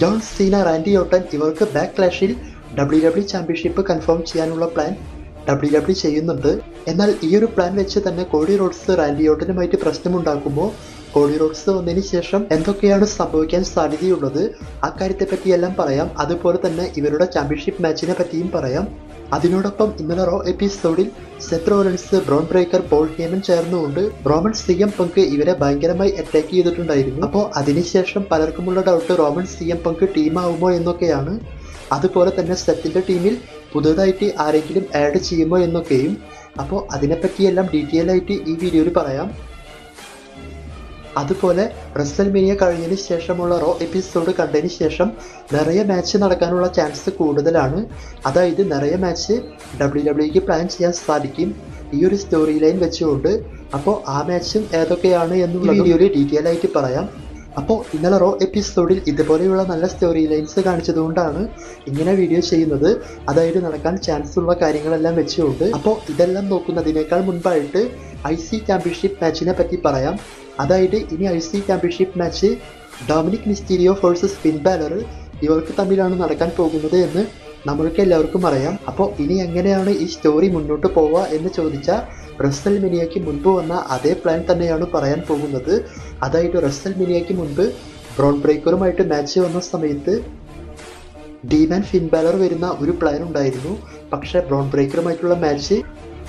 John Seena Randy Orton ഇവർക്ക് back ക്ലാഷിൽ W W championship confirm ചെയ്യാനുള്ള പ്ലാൻ ഡബ്ല്യു ഡബ്ല്യു ചെയ്യുന്നുണ്ട്. എന്നാൽ ഈ ഒരു പ്ലാൻ വെച്ച് തന്നെ കോഡി റോഡ്സ് റാൻഡി ഓട്ടനുമായിട്ട് പ്രശ്നമുണ്ടാക്കുമ്പോൾ കോഡി റോഡ്സ് വന്നതിന് ശേഷം എന്തൊക്കെയാണ് സംഭവിക്കാൻ സാധ്യതയുള്ളത്? അക്കാര്യത്തെ പറ്റിയെല്ലാം പറയാം. അതുപോലെ തന്നെ ഇവരുടെ ചാമ്പ്യൻഷിപ്പ് മാച്ചിനെ പറ്റിയും പറയാം. അതിനോടൊപ്പം ഇന്നലെ റോ എപ്പിസോഡിൽ Seth Bron Breakker Paul Heyman ചേർന്നുകൊണ്ട് റോമൻ സി എം പങ്ക് ഇവരെ ഭയങ്കരമായി അറ്റാക്ക് ചെയ്തിട്ടുണ്ടായിരുന്നു. അപ്പോൾ അതിനുശേഷം പലർക്കുമുള്ള doubt Roman C M Punk ടീമാവുമോ എന്നൊക്കെയാണ്. അതുപോലെ തന്നെ സെത്തിന്റെ ടീമിൽ പുതുതായിട്ട് ആരെങ്കിലും ആഡ് ചെയ്യുമോ എന്നൊക്കെയും. അപ്പോൾ അതിനെപ്പറ്റിയെല്ലാം ഡീറ്റെയിൽ ആയിട്ട് ഈ വീഡിയോയിൽ പറയാം. അതുപോലെ റസൽമേനിയ കഴിഞ്ഞതിന് ശേഷമുള്ള റോ എപ്പിസോഡ് കണ്ടതിന് ശേഷം നിറയെ മാച്ച് നടക്കാനുള്ള ചാൻസ് കൂടുതലാണ്. അതായത് നിറയെ മാച്ച് ഡബ്ല്യു ഡബ്ല്യുക്ക് പ്ലാൻ ചെയ്യാൻ സാധിക്കും. ഈ ഒരു സ്റ്റോറി ലൈൻ വെച്ചുകൊണ്ട്. അപ്പോൾ ആ മാച്ചും ഏതൊക്കെയാണ് എന്നുള്ള വീഡിയോയിൽ ഡീറ്റെയിൽ ആയിട്ട് പറയാം. അപ്പോൾ ഇന്നലെ റോ എപ്പിസോഡിൽ ഇതുപോലെയുള്ള നല്ല സ്റ്റോറി ലൈൻസ് കാണിച്ചതുകൊണ്ടാണ് ഇങ്ങനെ വീഡിയോ ചെയ്യുന്നത്. അതായത് നടക്കാൻ ചാൻസ് ഉള്ള കാര്യങ്ങളെല്ലാം വെച്ചുകൊണ്ട്. അപ്പോൾ ഇതെല്ലാം നോക്കുന്നതിനേക്കാൾ മുൻപായിട്ട് ഐ സി ചാമ്പ്യൻഷിപ്പ് മാച്ചിനെ പറ്റി പറയാം. അതായത് ഇനി I C championship match Dominik Mysterio forces Finn Balor ഇവർക്ക് തമ്മിലാണ് നടക്കാൻ പോകുന്നത് എന്ന് നമ്മൾക്ക് എല്ലാവർക്കും അറിയാം. അപ്പോൾ ഇനി എങ്ങനെയാണ് ഈ സ്റ്റോറി മുന്നോട്ട് പോവുക എന്ന് ചോദിച്ചാൽ റസൽ മിനിയയ്ക്ക് മുൻപ് വന്ന അതേ പ്ലാൻ തന്നെയാണ് പറയാൻ പോകുന്നത്. അതായത് റസൽ മിനിയയ്ക്ക് മുൻപ് ബ്രോൺ ബ്രേക്കറുമായിട്ട് മാച്ച് വന്ന സമയത്ത് ഡീമാൻ ഫിൻ ബാലർ വരുന്ന ഒരു പ്ലാൻ ഉണ്ടായിരുന്നു. പക്ഷേ ബ്രോൺ ബ്രേക്കറുമായിട്ടുള്ള മാച്ച്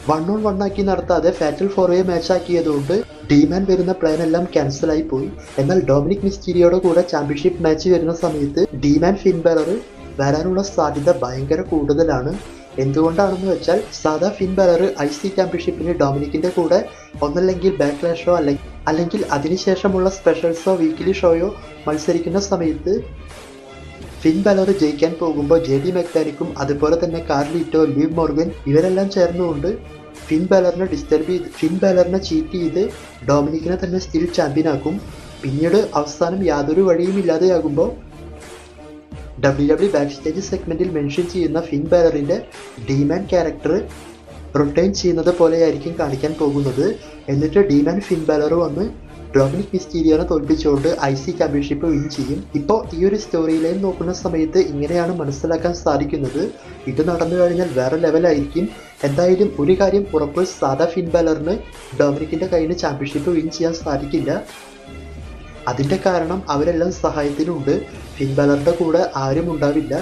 വൺ ഓൺ വൺ ആക്കി നടത്താതെ ഫാറ്റൽ ഫോർവേ മാച്ച് ആക്കിയതുകൊണ്ട് ഡീമാൻ വരുന്ന പ്ലാൻ എല്ലാം ക്യാൻസൽ ആയി പോയി. എന്നാൽ ഡൊമിനിക് മിസ്റ്റീരിയോയുടെ കൂടെ ചാമ്പ്യൻഷിപ്പ് മാച്ച് വരുന്ന സമയത്ത് ഡീമാൻ ഫിൻബറർ വരാനുള്ള സാധ്യത ഭയങ്കര കൂടുതലാണ്. എന്തുകൊണ്ടാണെന്ന് വെച്ചാൽ സാധാ ഫിൻ ബാലർ ഐ സി ചാമ്പ്യൻഷിപ്പിന് ഡൊമിനിക്കിന്റെ കൂടെ ഒന്നല്ലെങ്കിൽ ബാക്ക്ലാഷോ അല്ലെങ്കിൽ അല്ലെങ്കിൽ അതിനുശേഷമുള്ള സ്പെഷ്യൽസോ വീക്കിലി ഷോയോ മത്സരിക്കുന്ന സമയത്ത് ഫിൻ ബലോർ ജയിക്കാൻ പോകുമ്പോൾ ജെ ഡി മെക്കാനിക്കും അതുപോലെ തന്നെ കാർലിറ്റോ ലീവ് മോർഗൻ ഇവരെല്ലാം ചേർന്നുകൊണ്ട് ഫിൻ ബാലറിനെ ഡിസ്റ്റർബ് ചെയ്ത് ഫിൻ ബാലറിനെ ചീറ്റ് ചെയ്ത് ഡൊമിനിക്കിനെ തന്നെ സ്റ്റിൽ ചാമ്പ്യൻ ആക്കും. പിന്നീട് അവസാനം യാതൊരു വഴിയും ഇല്ലാതെയാകുമ്പോൾ ഡബ്ല്യു ഡബ്ല്യു ബാക്ക് സ്റ്റേജ് സെഗ്മെന്റിൽ മെൻഷൻ ചെയ്യുന്ന ഫിൻ ബാലറിന്റെ ഡിമാൻ ക്യാരക്ടർ റിട്ടേൺ ചെയ്യുന്നത് പോലെയായിരിക്കും കാണിക്കാൻ പോകുന്നത്. എന്നിട്ട് ഡിമാൻ ഫിൻ ബാലർ വന്ന് ഡൊമിനിക് മിസ്റ്റീരിയോനെ തോൽപ്പിച്ചുകൊണ്ട് ഐ സി ചാമ്പ്യൻഷിപ്പ് വിൻ ചെയ്യും. ഇപ്പോൾ ഈ ഒരു സ്റ്റോറി ലൈൻ നോക്കുന്ന സമയത്ത് ഇങ്ങനെയാണ് മനസ്സിലാക്കാൻ സാധിക്കുന്നത്. ഇത് നടന്നു കഴിഞ്ഞാൽ വേറെ ലെവലായിരിക്കും എന്തായാലും ഒരു കാര്യം ഉറപ്പ് സാധാ ഫിൻ ബാലറിന് ഡൊമിനിക്കിന്റെ കയ്യിൽ ചാമ്പ്യൻഷിപ്പ് വിൻ ചെയ്യാൻ സാധിക്കില്ല. അതിന്റെ കാരണം അവരെല്ലാം സഹായത്തിനുണ്ട്. ഫിൻ ബാലറിന്റെ കൂടെ ആരും ഉണ്ടാവില്ല.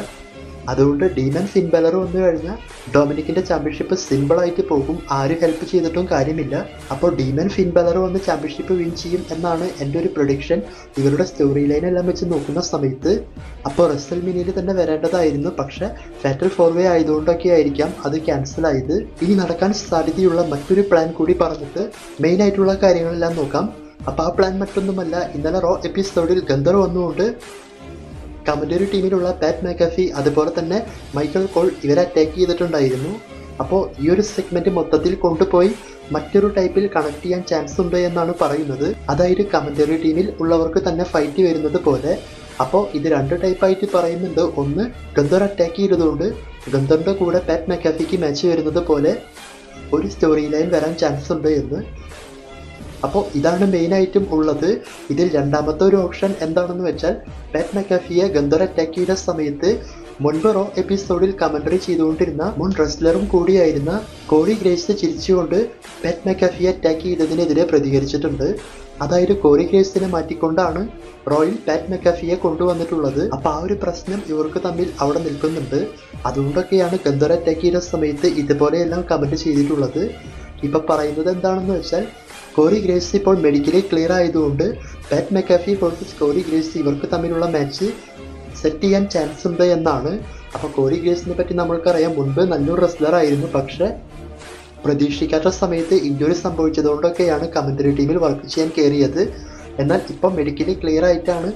അതുകൊണ്ട് ഡീമൻ സിംബലർ ബാലർ വന്നു കഴിഞ്ഞാൽ ഡൊമിനിക്കിന്റെ ചാമ്പ്യൻഷിപ്പ് സിമ്പിളായിട്ട് പോകും. ആരും ഹെൽപ്പ് ചെയ്തിട്ടും കാര്യമില്ല. അപ്പോൾ ഡീമൻ ഫിൻബലർ വന്ന് ചാമ്പ്യൻഷിപ്പ് വിൻ ചെയ്യും എന്നാണ് എന്റെ ഒരു പ്രൊഡിക്ഷൻ ഇവരുടെ സ്റ്റോറി ലൈൻ എല്ലാം വെച്ച് നോക്കുന്ന സമയത്ത്. അപ്പോൾ റസൽ മിനിയിൽ തന്നെ വരേണ്ടതായിരുന്നു. പക്ഷേ ഫാറ്റൽ ഫോർവേ ആയതുകൊണ്ടൊക്കെ ആയിരിക്കാം അത് ക്യാൻസൽ ആയത്. ഇനി നടക്കാൻ സാധ്യതയുള്ള മറ്റൊരു പ്ലാൻ കൂടി പറഞ്ഞിട്ട് മെയിൻ ആയിട്ടുള്ള കാര്യങ്ങളെല്ലാം നോക്കാം. അപ്പോൾ ആ പ്ലാൻ മറ്റൊന്നുമല്ല. ഇന്നലെ റോ എപ്പിസോഡിൽ ഗന്ധർ വന്നുകൊണ്ട് കമന്ററി ടീമിലുള്ള പാറ്റ് മാക്കാഫി അതുപോലെ തന്നെ മൈക്കൽ കോൾ ഇവരെ അറ്റാക്ക് ചെയ്തിട്ടുണ്ടായിരുന്നു. അപ്പോൾ ഈ ഒരു സെഗ്മെന്റ് മൊത്തത്തിൽ കൊണ്ടുപോയി മറ്റൊരു ടൈപ്പിൽ കണക്ട് ചെയ്യാൻ ചാൻസ് ഉണ്ട് എന്നാണ് പറയുന്നത്. അതായത് കമന്ററി ടീമിൽ ഉള്ളവർക്ക് തന്നെ ഫൈറ്റ് വരുന്നത് പോലെ. അപ്പോൾ ഇത് രണ്ട് ടൈപ്പായിട്ട് പറയുന്നുണ്ട്. ഒന്ന് ഗന്ധർ അറ്റാക്ക് ചെയ്തതുകൊണ്ട് ഗന്ധറിന്റെ കൂടെ പാറ്റ് മെക്കാഫിക്ക് മാച്ച് വരുന്നത് പോലെ ഒരു സ്റ്റോറി ലൈൻ വരാൻ ചാൻസ് ഉണ്ട് എന്ന്. അപ്പോൾ ഇതാണ് മെയിനായിട്ടും ഉള്ളത്. ഇതിൽ രണ്ടാമത്തെ ഒരു ഓപ്ഷൻ എന്താണെന്ന് വെച്ചാൽ പാറ്റ് മെക്കാഫിയെ ഗന്ധർ അറ്റാക്ക് ചെയ്ത സമയത്ത് മുൻപ് റോ എപ്പിസോഡിൽ കമന്ററി ചെയ്തുകൊണ്ടിരുന്ന മുൻ റെസ്ലറും കൂടിയായിരുന്ന കോറി ഗ്രേസ് ചിരിച്ചുകൊണ്ട് പെറ്റ് മെക്കാഫിയെ അറ്റാക്ക് ചെയ്തതിനെതിരെ പ്രതികരിച്ചിട്ടുണ്ട്. അതായത് കോറി ഗ്രേസിനെ മാറ്റിക്കൊണ്ടാണ് റോയിൽ പാറ്റ് മെക്കാഫിയെ കൊണ്ടുവന്നിട്ടുള്ളത്. അപ്പൊ ആ ഒരു പ്രശ്നം ഇവർക്ക് തമ്മിൽ അവിടെ നിൽക്കുന്നുണ്ട്. അതുകൊണ്ടൊക്കെയാണ് ഗന്ധർ അറ്റാക്ക് ചെയ്ത സമയത്ത് ഇതുപോലെയെല്ലാം കമന്റ് ചെയ്തിട്ടുള്ളത്. ഇപ്പൊ പറയുന്നത് എന്താണെന്ന് വെച്ചാൽ കോറി ഗ്രേസ് ഇപ്പോൾ മെഡിക്കലി ക്ലിയർ ആയതുകൊണ്ട് Pat McAfee versus Corey Graves ഇവർക്ക് തമ്മിലുള്ള മാച്ച് സെറ്റ് ചെയ്യാൻ ചാൻസ് ഉണ്ട് എന്നാണ്. അപ്പോൾ കോറി ഗ്രേസിനെ പറ്റി നമ്മൾക്കറിയാം. മുൻപ് നല്ലൊരു റെസ്ലർ ആയിരുന്നു. പക്ഷേ പ്രതീക്ഷിക്കാത്ത സമയത്ത് ഇഞ്ചുറി സംഭവിച്ചതുകൊണ്ടൊക്കെയാണ് കമന്ററി ടീമിൽ വർക്ക് ചെയ്യാൻ കയറിയത്. എന്നാൽ ഇപ്പം മെഡിക്കലി ക്ലിയർ ആയിട്ടാണ്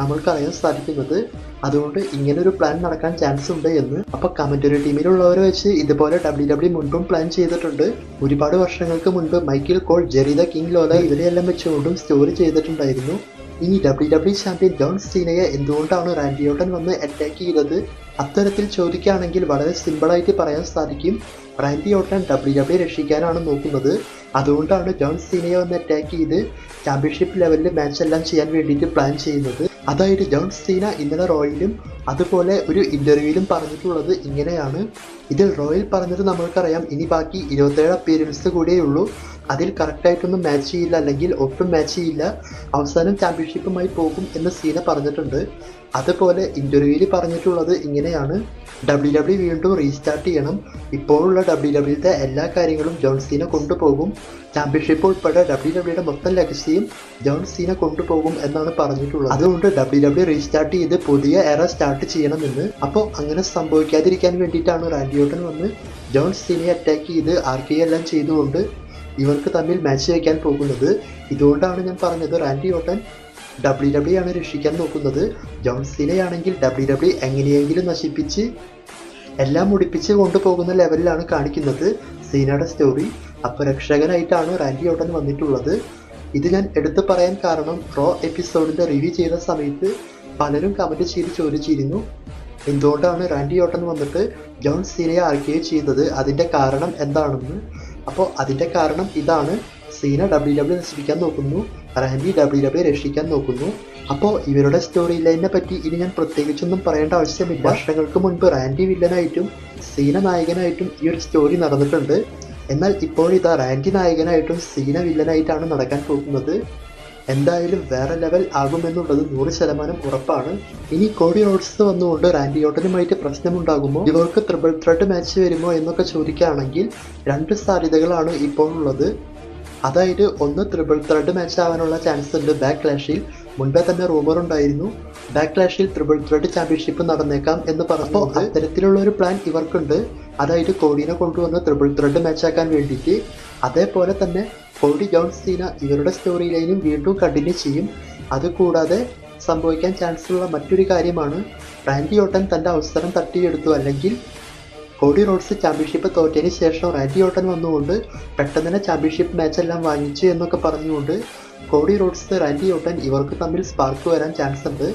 നമ്മൾക്കറിയാൻ സാധിക്കുന്നത്. അതുകൊണ്ട് ഇങ്ങനെ ഒരു പ്ലാൻ നടക്കാൻ ചാൻസ് ഉണ്ട് എന്ന്. അപ്പൊ കമന്ററി ടീമിലുള്ളവർ വെച്ച് ഇതുപോലെ ഡബ്ല്യു ഡബ്ല്യു മുൻപും പ്ലാൻ ചെയ്തിട്ടുണ്ട്. ഒരുപാട് വർഷങ്ങൾക്ക് മുൻപ് Michael Cole Jerry the King Lawler ഇവരെയെല്ലാം വെച്ചുകൊണ്ടും സ്റ്റോറി ചെയ്തിട്ടുണ്ടായിരുന്നു. ഇനി ഡബ്ല്യു ഡബ്ല്യു ചാമ്പ്യൻ ജോൺ സീനയെ എന്തുകൊണ്ടാണ് റാൻഡിയോട്ടൻ വന്ന് അറ്റാക്ക് ചെയ്തത്? അത്തരത്തിൽ ചോദിക്കുകയാണെങ്കിൽ വളരെ സിമ്പിളായിട്ട് പറയാൻ സാധിക്കും. റാൻഡി ഓട്ടൻ ഡബ്ല്യു ഡബ്ല്യു രക്ഷിക്കാനാണ് നോക്കുന്നത്. അതുകൊണ്ടാണ് ജോൺ സീനയെ വന്ന് അറ്റാക്ക് ചെയ്ത് ചാമ്പ്യൻഷിപ്പ് ലെവലിൽ മാച്ച് എല്ലാം ചെയ്യാൻ വേണ്ടിയിട്ട് പ്ലാൻ ചെയ്യുന്നത്. അതായത് ജോൺ സീന ഇന്നലെ റോയിലും അതുപോലെ ഒരു ഇന്റർവ്യൂവിലും പറഞ്ഞിട്ടുള്ളത് ഇങ്ങനെയാണ്. ഇതിൽ റോയിൽ പറഞ്ഞത് നമ്മൾക്കറിയാം. ഇനി ബാക്കി ഇരുപത്തേഴ് അപ്പിയറൻസ് കൂടിയേ ഉള്ളൂ. അതിൽ കറക്റ്റായിട്ടൊന്നും മാച്ച് ചെയ്യില്ല അല്ലെങ്കിൽ ഒട്ടും മാച്ച് ചെയ്യില്ല. അവസാനം ചാമ്പ്യൻഷിപ്പുമായി പോകും എന്ന് സീന പറഞ്ഞിട്ടുണ്ട്. അതുപോലെ ഇന്റർവ്യൂവിൽ പറഞ്ഞിട്ടുള്ളത് ഇങ്ങനെയാണ്. ഡബ്ല്യു ഡബ്ല്യു വീണ്ടും റീസ്റ്റാർട്ട് ചെയ്യണം. ഇപ്പോഴുള്ള ഡബ്ല്യു ഡബ്ല്യുത്തെ എല്ലാ കാര്യങ്ങളും ജോൺ സീന കൊണ്ടുപോകും. ചാമ്പ്യൻഷിപ്പ് ഉൾപ്പെടെ ഡബ്ല്യു ഡബ്ല്യുടെ മൊത്തം ലക്ഷ്യയും ജോൺ സീന കൊണ്ടുപോകും എന്നാണ് പറഞ്ഞിട്ടുള്ളത്. അതുകൊണ്ട് ഡബ്ല്യു ഡബ്ല്യു റീസ്റ്റാർട്ട് ചെയ്ത് പുതിയ എറ സ്റ്റാർട്ട് ചെയ്യണമെന്ന്. അപ്പോൾ അങ്ങനെ സംഭവിക്കാതിരിക്കാൻ വേണ്ടിയിട്ടാണ് റാൻഡിയോട്ടൻ വന്ന് ജോൺ സീനയെ അറ്റാക്ക് ചെയ്ത് എല്ലാം ചെയ്തുകൊണ്ട് ഇവർക്ക് തമ്മിൽ മാച്ച് വയ്ക്കാൻ പോകുന്നത്. ഇതുകൊണ്ടാണ് ഞാൻ പറഞ്ഞത് റാൻഡി ഓട്ടൻ ഡബ്ല്യു ഡബ്ല്യു ആണ് രക്ഷിക്കാൻ നോക്കുന്നത്. ജോൺ സീനയാണെങ്കിൽ ഡബ്ല്യു ഡബ്ല്യു എങ്ങനെയെങ്കിലും നശിപ്പിച്ച് എല്ലാം മുടിപ്പിച്ച് കൊണ്ടുപോകുന്ന ലെവലിലാണ് കാണിക്കുന്നത് സീനയുടെ സ്റ്റോറി അപ്പോൾ രക്ഷകനായിട്ടാണ് റാൻഡി ഓട്ടൻ വന്നിട്ടുള്ളത്. ഇത് ഞാൻ എടുത്തു പറയാൻ കാരണം റോ എപ്പിസോഡിന്റെ റിവ്യൂ ചെയ്ത സമയത്ത് പലരും കമന്റ് ചെയ്ത് ചോദിച്ചിരുന്നു. എന്തുകൊണ്ടാണ് റാൻഡി ഓട്ടൻ വന്നിട്ട് ജോൺ സീനയെ ആർക്കുകയും ചെയ്തത്? അതിന്റെ കാരണം എന്താണെന്ന്. അപ്പോൾ അതിന്റെ കാരണം ഇതാണ്. സീന ഡബ്ല്യു ഡബ്ല്യു നശിപ്പിക്കാൻ നോക്കുന്നു. റാൻഡി ഡബ്ല്യു ഡബ്ല്യു രക്ഷിക്കാൻ നോക്കുന്നു. അപ്പോൾ ഇവരുടെ സ്റ്റോറി ലൈനിനെ പറ്റി ഇനി ഞാൻ പ്രത്യേകിച്ചൊന്നും പറയേണ്ട ആവശ്യമില്ല. വർഷങ്ങൾക്ക് മുൻപ് റാൻഡി വില്ലനായിട്ടും സീന നായകനായിട്ടും ഈ ഒരു സ്റ്റോറി നടന്നിട്ടുണ്ട്. എന്നാൽ ഇപ്പോൾ ഇതാ റാൻഡി നായകനായിട്ടും സീന വില്ലനായിട്ടാണ് നടക്കാൻ പോകുന്നത്. എന്തായാലും വേറെ ലെവൽ ആകുമെന്നുള്ളത് നൂറ് ശതമാനം ഉറപ്പാണ്. ഇനി കോടി റോഡ്സ് വന്നുകൊണ്ട് റാൻഡി ഓട്ടനുമായിട്ട് പ്രശ്നമുണ്ടാകുമോ? ഇവർക്ക് ട്രിപ്പിൾ ത്രെഡ് മാച്ച് വരുമോ എന്നൊക്കെ ചോദിക്കുകയാണെങ്കിൽ രണ്ട് സാധ്യതകളാണ് ഇപ്പോൾ ഉള്ളത്. അതായത് ഒന്ന് ത്രിബിൾ ത്രെഡ് മാച്ച് ആവാനുള്ള ചാൻസ് ഉണ്ട് ബാക്ക് ക്ലാഷിൽ മുൻപേ തന്നെ റൂമർ ഉണ്ടായിരുന്നു. ബാക്ക് ക്ലാഷിൽ ട്രിപ്പിൾ ത്രെഡ് ചാമ്പ്യൻഷിപ്പ് നടന്നേക്കാം എന്ന് പറഞ്ഞപ്പോൾ അത്തരത്തിലുള്ള ഒരു പ്ലാൻ ഇവർക്കുണ്ട്. അതായത് കോഡിനെ കൊണ്ടുവന്ന് ട്രിപ്പിൾ ത്രെഡ് മാച്ചാക്കാൻ വേണ്ടിയിട്ട്. അതേപോലെ തന്നെ കോഡി ജോൺ സീന ഇവരുടെ സ്റ്റോറി ലൈനും വീണ്ടും കണ്ടിന്യൂ ചെയ്യും. അതുകൂടാതെ സംഭവിക്കാൻ ചാൻസ് ഉള്ള മറ്റൊരു കാര്യമാണ് റാൻഡി ഓട്ടൻ തന്റെ അവസരം തട്ടിയെടുത്തു. അല്ലെങ്കിൽ കോഡി റോഡ്സ് ചാമ്പ്യൻഷിപ്പ് തോറ്റതിന് ശേഷം റാൻഡി ഓട്ടൻ വന്നുകൊണ്ട് പെട്ടെന്ന് തന്നെ ചാമ്പ്യൻഷിപ്പ് മാച്ചെല്ലാം വാങ്ങിച്ചു എന്നൊക്കെ പറഞ്ഞുകൊണ്ട് കോഡി റോഡ്സ് റാൻഡി ഓട്ടൻ ഇവർക്ക് തമ്മിൽ സ്പാർക്ക് വരാൻ ചാൻസ് ഉണ്ട്.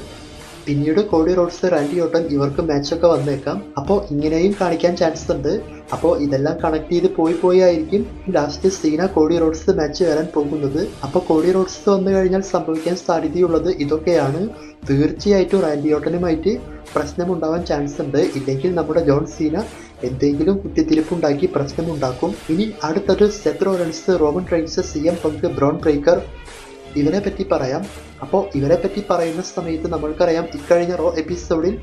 പിന്നീട് കോടി റോഡ്സ് റാൻഡി ഓട്ടൻ ഇവർക്ക് മാച്ചൊക്കെ വന്നേക്കാം. അപ്പോൾ ഇങ്ങനെയും കാണിക്കാൻ ചാൻസ് ഉണ്ട്. അപ്പോൾ ഇതെല്ലാം കണക്ട് ചെയ്ത് പോയി പോയി ആയിരിക്കും. ലാസ്റ്റ് സീന കോടി റോഡ്സ് മാച്ച് വരാൻ പോകുന്നത്. അപ്പോൾ കോടി റോഡ്സ് വന്നു കഴിഞ്ഞാൽ സംഭവിക്കാൻ സാധ്യതയുള്ളത് ഇതൊക്കെയാണ്. തീർച്ചയായിട്ടും റാൻഡി ഓട്ടനുമായിട്ട് പ്രശ്നമുണ്ടാവാൻ ചാൻസ് ഉണ്ട്. ഇല്ലെങ്കിൽ നമ്മുടെ ജോൺ സീന എന്തെങ്കിലും കുത്തിത്തിരിപ്പുണ്ടാക്കി പ്രശ്നമുണ്ടാക്കും. ഇനി അടുത്തത് Seth Rollins Roman Reigns C M Punk Bron Breakker ഇവരെ പറ്റി പറയാം. അപ്പോൾ ഇവരെ പറ്റി പറയുന്ന സമയത്ത് നമ്മൾക്കറിയാം ഇക്കഴിഞ്ഞ റോ എപ്പിസോഡിൽ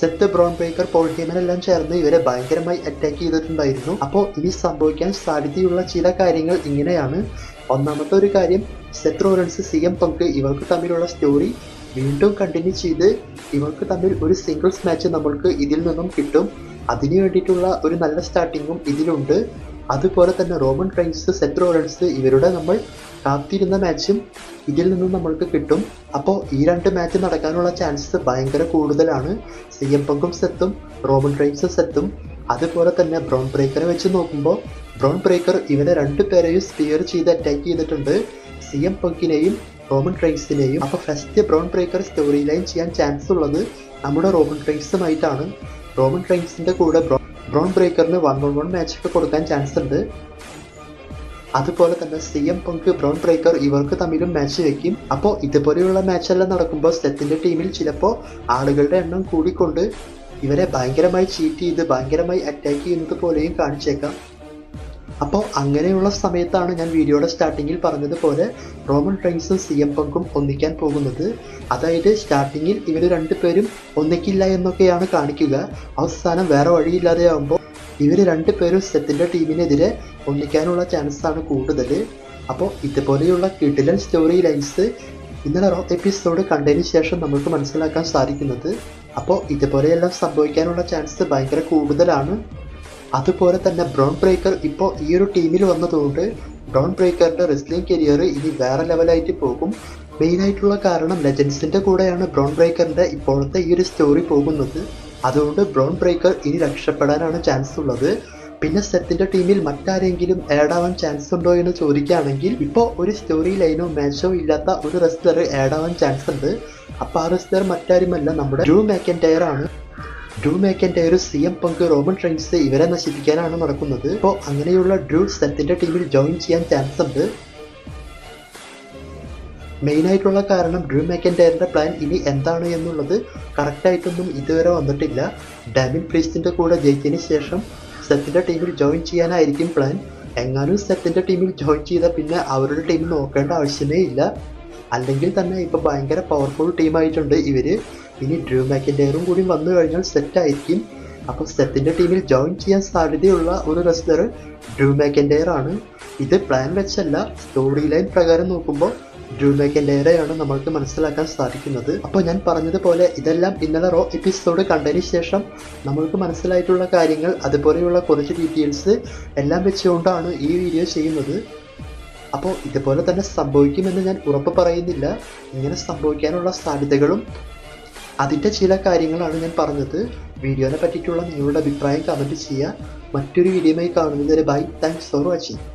Seth Bron Breakker Paul Heyman എല്ലാം ചേർന്ന് ഇവരെ ഭയങ്കരമായി അറ്റാക്ക് ചെയ്തിട്ടുണ്ടായിരുന്നു. അപ്പോൾ ഇനി സംഭവിക്കാൻ സാധ്യതയുള്ള ചില കാര്യങ്ങൾ ഇങ്ങനെയാണ്. ഒന്നാമത്തെ ഒരു കാര്യം സെത്ത് റോലൻസ് സി എം പങ്ക് ഇവർക്ക് തമ്മിലുള്ള സ്റ്റോറി വീണ്ടും കണ്ടിന്യൂ ചെയ്ത് ഇവർക്ക് തമ്മിൽ ഒരു സിംഗിൾസ് മാച്ച് നമ്മൾക്ക് ഇതിൽ നിന്നും കിട്ടും. അതിനു വേണ്ടിയിട്ടുള്ള ഒരു നല്ല സ്റ്റാർട്ടിങ്ങും ഇതിലുണ്ട്. അതുപോലെ തന്നെ റോമൻ റൈൻസ് സെറ്റ് റോളൻസ് ഇവരുടെ നമ്മൾ കാത്തിരുന്ന മാച്ചും ഇതിൽ നിന്നും നമ്മൾക്ക് കിട്ടും. അപ്പോൾ ഈ രണ്ട് മാച്ച് നടക്കാനുള്ള ചാൻസസ് ഭയങ്കര കൂടുതലാണ്. സി എം പങ്കും സെത്തും റോമൻ റൈൻസും സെത്തും അതുപോലെ തന്നെ ബ്രൗൺ ബ്രേക്കറെ വെച്ച് നോക്കുമ്പോൾ ബ്രൗൺ ബ്രേക്കർ ഇവരെ രണ്ട് പേരെയും സ്പിയർ ചെയ്ത് അറ്റാക്ക് ചെയ്തിട്ടുണ്ട്. സി എം പങ്കിനെയും റോമൻ ട്രൈൻസിനെയും അപ്പോൾ first Bron Breakker story line ചെയ്യാൻ ചാൻസ് ഉള്ളത് നമ്മുടെ റോമൻ ട്രൈൻസുമായിട്ടാണ് റോമൻ ട്രൈൻസിന്റെ കൂടെ ബ്രോൺ ബ്രേക്കറിന് വൺ വൺ വൺ മാച്ച് ഒക്കെ കൊടുക്കാൻ ചാൻസ് ഉണ്ട്. അതുപോലെ തന്നെ C M Punk Bron Breakker ഇവർക്ക് തമ്മിലും മാച്ച് വെക്കും. അപ്പോൾ ഇതുപോലെയുള്ള മാച്ചെല്ലാം നടക്കുമ്പോൾ സെത്തിന്റെ ടീമിൽ ചിലപ്പോൾ ആളുകളുടെ എണ്ണം കൂടിക്കൊണ്ട് ഇവരെ ഭയങ്കരമായി ചീറ്റ് ചെയ്ത് ഭയങ്കരമായി അറ്റാക്ക് ചെയ്യുന്നത് പോലെയും കാണിച്ചേക്കാം. അപ്പോൾ അങ്ങനെയുള്ള സമയത്താണ് ഞാൻ വീഡിയോയുടെ സ്റ്റാർട്ടിങ്ങിൽ പറഞ്ഞതുപോലെ റോമൻ റൈൻസും സി എം പങ്കും ഒന്നിക്കാൻ പോകുന്നത്. അതായത് സ്റ്റാർട്ടിങ്ങിൽ ഇവർ രണ്ടുപേരും ഒന്നിക്കില്ല എന്നൊക്കെയാണ് കാണിക്കുക. അവസാനം വേറെ വഴിയില്ലാതെയാകുമ്പോൾ ഇവർ രണ്ടുപേരും സെത്തിന്റെ ടീമിനെതിരെ ഒന്നിക്കാനുള്ള ചാൻസാണ് കൂടുതൽ. അപ്പോൾ ഇതുപോലെയുള്ള കിടിലൻ സ്റ്റോറി ലൈൻസ് ഇന്നലെ റോ എപ്പിസോഡ് കണ്ടതിന് ശേഷം നമുക്ക് മനസ്സിലാക്കാൻ സാധിക്കുന്നത്. അപ്പോൾ ഇതുപോലെയെല്ലാം സംഭവിക്കാനുള്ള ചാൻസ് ഭയങ്കര കൂടുതലാണ്. അതുപോലെ തന്നെ ബ്രൗൺ ബ്രേക്കർ ഇപ്പോൾ ഈ ഒരു ടീമിൽ വന്നതുകൊണ്ട് ബ്രൗൺ ബ്രേക്കറിന്റെ റെസ്ലിംഗ് കരിയർ ഇനി വേറെ ലെവലായിട്ട് പോകും. മെയിനായിട്ടുള്ള കാരണം ലെജൻസിന്റെ കൂടെയാണ് ബ്രൗൺ ബ്രേക്കറിന്റെ ഇപ്പോഴത്തെ ഈ ഒരു സ്റ്റോറി പോകുന്നത്. അതുകൊണ്ട് ബ്രൗൺ ബ്രേക്കർ ഇനി രക്ഷപ്പെടാനാണ് ചാൻസ് ഉള്ളത്. പിന്നെ സെത്തിന്റെ ടീമിൽ മറ്റാരെങ്കിലും ആഡ് ആവാൻ ചാൻസ് ഉണ്ടോ എന്ന് ചോദിക്കുകയാണെങ്കിൽ ഇപ്പോൾ ഒരു സ്റ്റോറി ലൈനോ മാച്ചോ ഇല്ലാത്ത ഒരു റെസ്ലർ ആഡ് ആവാൻ ചാൻസ് ഉണ്ട്. അപ്പോൾ ആ റെസ്ലർ മറ്റാരുമല്ല നമ്മുടെ ഡ്രൂ മാക്കന്റയർ ആണ്. ഡ്രൂ ഒരു C M Punk Roman Reigns ഇവരെ നശിപ്പിക്കാനാണ് നടക്കുന്നത്. അപ്പോൾ അങ്ങനെയുള്ള ഡ്രൂ സെത്തിന്റെ ടീമിൽ ജോയിൻ ചെയ്യാൻ ചാൻസ് ഉണ്ട്. മെയിനായിട്ടുള്ള കാരണം ഡ്രൂ മെക്കൻഡയറിന്റെ പ്ലാൻ ഇനി എന്താണ് എന്നുള്ളത് കറക്റ്റായിട്ടൊന്നും ഇതുവരെ വന്നിട്ടില്ല. ഡാമിൻ പ്രീസ്റ്റിന്റെ കൂടെ ജയിച്ചതിന് ശേഷം സെത്തിന്റെ ടീമിൽ ജോയിൻ ചെയ്യാനായിരിക്കും പ്ലാൻ എങ്ങാനും സെത്തിന്റെ ടീമിൽ ജോയിൻ ചെയ്താൽ പിന്നെ അവരുടെ ടീം നോക്കേണ്ട ആവശ്യമേ ഇല്ല. അല്ലെങ്കിൽ തന്നെ ഇപ്പോൾ ഭയങ്കര പവർഫുൾ ടീമായിട്ടുണ്ട് ഇവർ ഇനി ഡ്രൂ മാക്കിന്റെയറും കൂടി വന്നു കഴിഞ്ഞാൽ സെറ്റായിരിക്കും അപ്പോൾ സെത്തിന്റെ ടീമിൽ ജോയിൻ ചെയ്യാൻ സാധ്യതയുള്ള ഒരു റെസ്ലർ ഡ്രൂ മാക്കിന്റെയർ ആണ്. ഇത് പ്ലാൻ വെച്ചല്ല സ്റ്റോറി ലൈൻ പ്രകാരം നോക്കുമ്പോൾ ഡ്രൂ മാക്കിന്റെയറെയാണ് നമ്മൾക്ക് മനസ്സിലാക്കാൻ സാധിക്കുന്നത്. അപ്പോൾ ഞാൻ പറഞ്ഞതുപോലെ ഇതെല്ലാം ഇന്നലെ റോ എപ്പിസോഡ് കണ്ടതിന് ശേഷം നമ്മൾക്ക് മനസ്സിലായിട്ടുള്ള കാര്യങ്ങൾ അതുപോലെയുള്ള കുറച്ച് ഡീറ്റെയിൽസ് എല്ലാം വെച്ചുകൊണ്ടാണ് ഈ വീഡിയോ ചെയ്യുന്നത്. അപ്പോൾ ഇതുപോലെ തന്നെ സംഭവിക്കുമെന്ന് ഞാൻ ഉറപ്പ് പറയുന്നില്ല. ഇങ്ങനെ സംഭവിക്കാനുള്ള സാധ്യതകളും അതിന്റെ ചില കാര്യങ്ങളാണ് ഞാൻ പറഞ്ഞത്. വീഡിയോനെ പറ്റിയിട്ടുള്ള നിങ്ങളുടെ അഭിപ്രായം കമന്റ് ചെയ്യുക. മറ്റൊരു വീഡിയോയുമായി കാണുന്നതുവരെ ബൈ താങ്ക്സ് ഫോർ വാച്ചിങ്